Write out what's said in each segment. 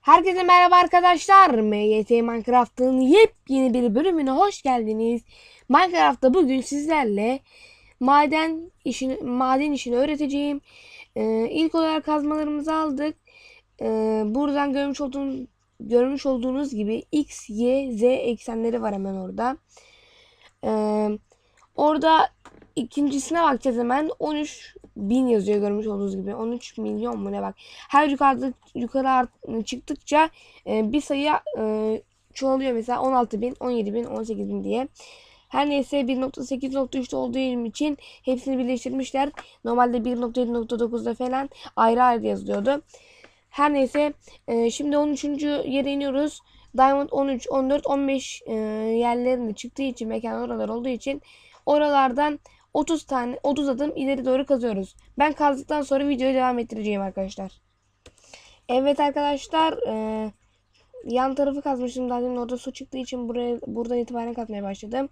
Herkese merhaba arkadaşlar. MYT Minecraft'ın yepyeni bir bölümüne hoş geldiniz. Minecraft'ta bugün sizlerle maden işini maden işini öğreteceğim. Ee, ilk olarak kazmalarımızı aldık. Ee, buradan görmüş olduğunuz görmüş olduğunuz gibi x, y, z eksenleri var hemen orada. Ee, orada ikincisine bakacağız hemen. 13 bin yazıyor görmüş olduğunuz gibi. 13 milyon mu ne bak. Her yukarıda yukarı art- çıktıkça e, bir sayı e, çoğalıyor mesela 16 bin, 17 bin, 18 bin diye. Her neyse 1.8.3'te olduğu için hepsini birleştirmişler. Normalde 1.7.9'da falan ayrı ayrı yazılıyordu. Her neyse e, şimdi 13. yere iniyoruz. Diamond 13, 14, 15 e, yerlerinde çıktığı için mekan oralar olduğu için oralardan 30 tane 30 adım ileri doğru kazıyoruz. Ben kazdıktan sonra videoyu devam ettireceğim arkadaşlar. Evet arkadaşlar e, yan tarafı kazmıştım. Demin orada su çıktığı için buraya buradan itibaren kazmaya başladım.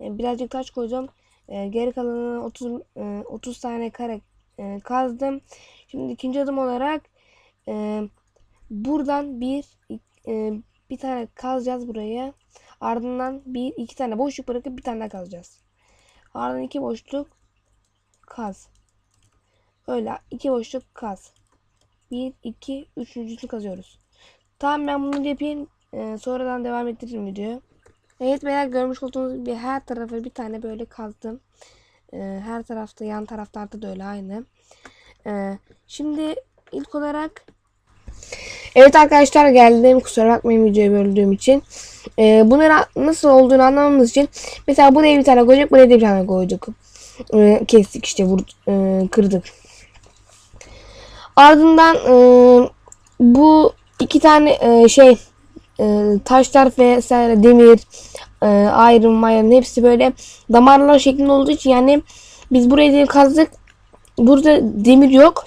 E, birazcık taş koydum. E, geri kalanını 30 e, 30 tane kare e, kazdım. Şimdi ikinci adım olarak e, buradan bir e, bir tane kazacağız buraya. Ardından bir iki tane boşluk bırakıp bir tane kazacağız. Ardından iki boşluk kaz. Öyle iki boşluk kaz. Bir, iki, üçüncüsünü kazıyoruz. Tamam ben bunu yapayım. Ee, sonradan devam ettiririm videoyu. Evet beyler görmüş olduğunuz gibi her tarafa bir tane böyle kazdım. Ee, her tarafta yan taraflarda da öyle aynı. Ee, şimdi ilk olarak Evet arkadaşlar geldim. Kusura bakmayın videoyu böldüğüm için. Ee, bunları nasıl olduğunu anlamamız için mesela buraya bir tane koyduk, buraya da bir tane koyduk. Ee, kestik işte vur, e, kırdık. Ardından e, bu iki tane e, şey e, taşlar vesaire demir, e, ayrım, mayanın hepsi böyle damarlar şeklinde olduğu için yani biz burayı diye kazdık. Burada demir yok.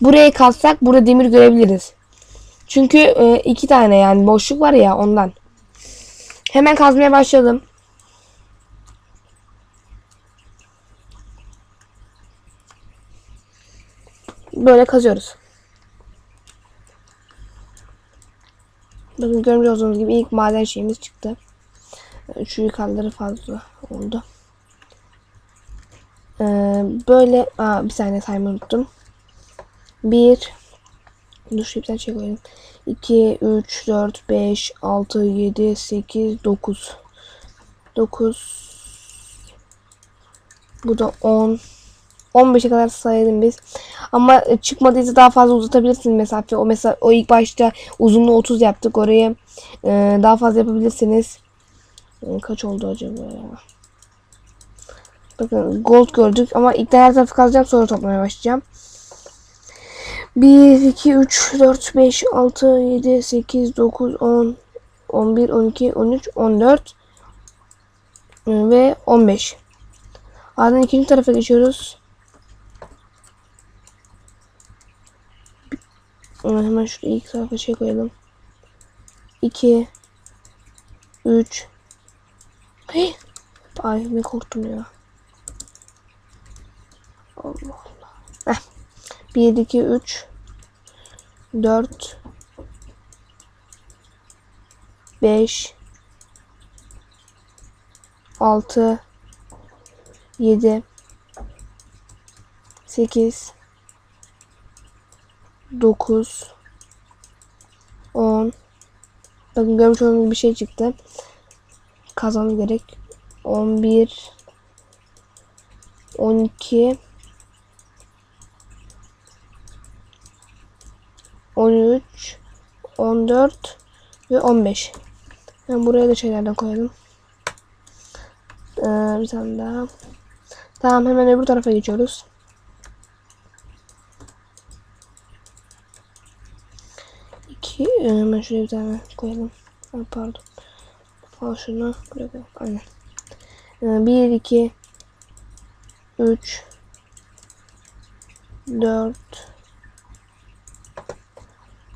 Buraya kazsak burada demir görebiliriz. Çünkü e, iki tane yani boşluk var ya ondan. Hemen kazmaya başladım. Böyle kazıyoruz. Bakın görmüş olduğunuz gibi ilk maden şeyimiz çıktı. E, Şu yukarıları fazla oldu. Ee, böyle aa, bir saniye saymayı unuttum. 1 Dur şey koyalım. 2, 3, 4, 5, 6, 7, 8, 9. 9. Bu da 10. 15'e kadar sayalım biz. Ama çıkmadıysa daha fazla uzatabilirsiniz mesafe. O mesela o ilk başta uzunluğu 30 yaptık. Oraya e, daha fazla yapabilirsiniz. E, kaç oldu acaba ya? Bakın gold gördük ama ilk her tarafı kazacağım sonra toplamaya başlayacağım. 1, 2, 3, 4, 5, 6, 7, 8, 9, 10, 11, 12, 13, 14 ve 15. Ardından ikinci tarafa geçiyoruz. Hemen şuraya ilk tarafa şey koyalım. 2 3 Hey! Ay ne korktum ya. Allah. 1, 2, 3, 4, 5, 6, 7, 8, 9, 10. Bakın görmüş olduğunuz bir şey çıktı. Kazanım gerek. 11, 12, 13, 14 ve 15. Yani buraya da şeylerden koyalım. Ee, bir tane daha. Tamam hemen öbür tarafa geçiyoruz. İki, e, hemen şuraya bir tane koyalım. Ha, pardon. Al şunu. Buraya koyalım. Aynen. Ee, bir, iki, üç, dört,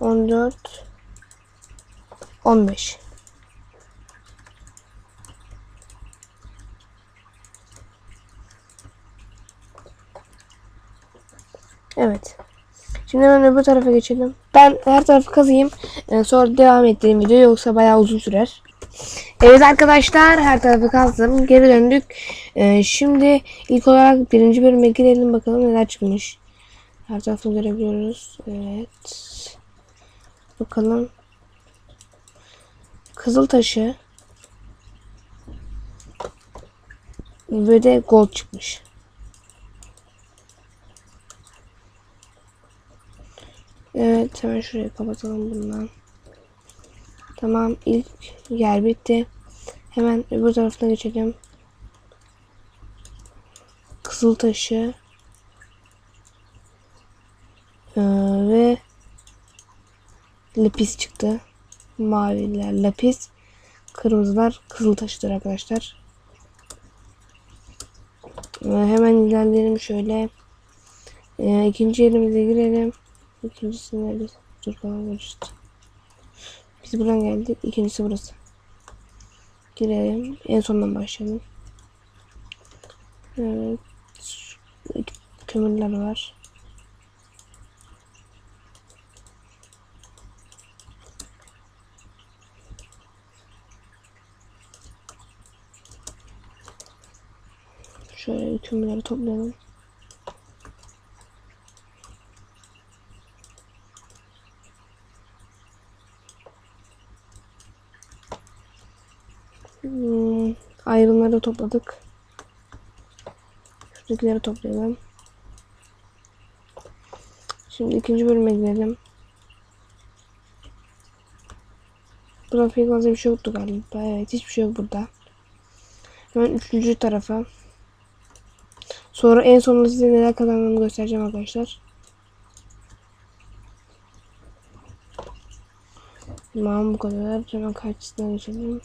14 15 Evet. Şimdi hemen öbür tarafa geçelim. Ben her tarafı kazıyım. Ee, sonra devam ettiğim video yoksa bayağı uzun sürer. Evet arkadaşlar her tarafı kazdım. Geri döndük. Ee, şimdi ilk olarak birinci bölüme girelim bakalım neler çıkmış. Her tarafını görebiliyoruz. Evet. Bakalım. Kızıl taşı. Ve de gold çıkmış. Evet hemen şurayı kapatalım bundan. Tamam ilk yer bitti. Hemen öbür tarafına geçelim. Kızıl taşı. Ee, ve lapis çıktı. Maviler lapis. Kırmızılar kızıl taşıdır arkadaşlar. Ee, hemen ilerleyelim şöyle. Ee, ikinci yerimize girelim. İkincisi nerede? Dur bana karıştı. Biz buradan geldik. İkincisi burası. Girelim. En sondan başlayalım. Evet. Kömürler var. Kömürleri toplayalım. Hmm, ayrımları topladık. Şuradakileri toplayalım. Şimdi ikinci bölüme gidelim. Burada pek fazla bir şey yoktu galiba. Evet hiçbir şey yok burada. Hemen üçüncü tarafa. Sonra en sonunda size neler kazandığımı göstereceğim arkadaşlar. Tamam bu kadar. Hemen karşısına geçelim.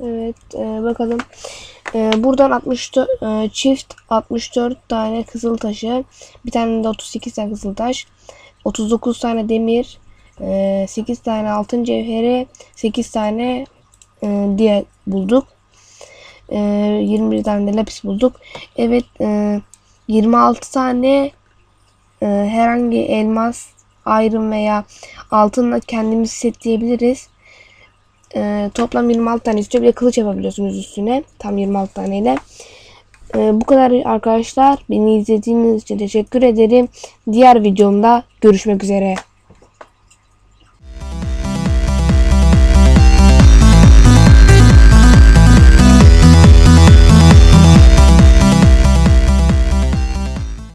Evet e, bakalım. E, buradan 64 e, çift 64 tane kızıl taşı, bir tane de 38 tane kızıl taş, 39 tane demir, e, 8 tane altın cevheri, 8 tane e, diye bulduk. E, 21 tane de lapis bulduk. Evet e, 26 tane e, herhangi elmas, ayrım veya altınla kendimizi setleyebiliriz. Ee, toplam 26 tane istiyor. Bir kılıç yapabiliyorsunuz üstüne. Tam 26 taneyle. Ee, bu kadar arkadaşlar. Beni izlediğiniz için teşekkür ederim. Diğer videomda görüşmek üzere.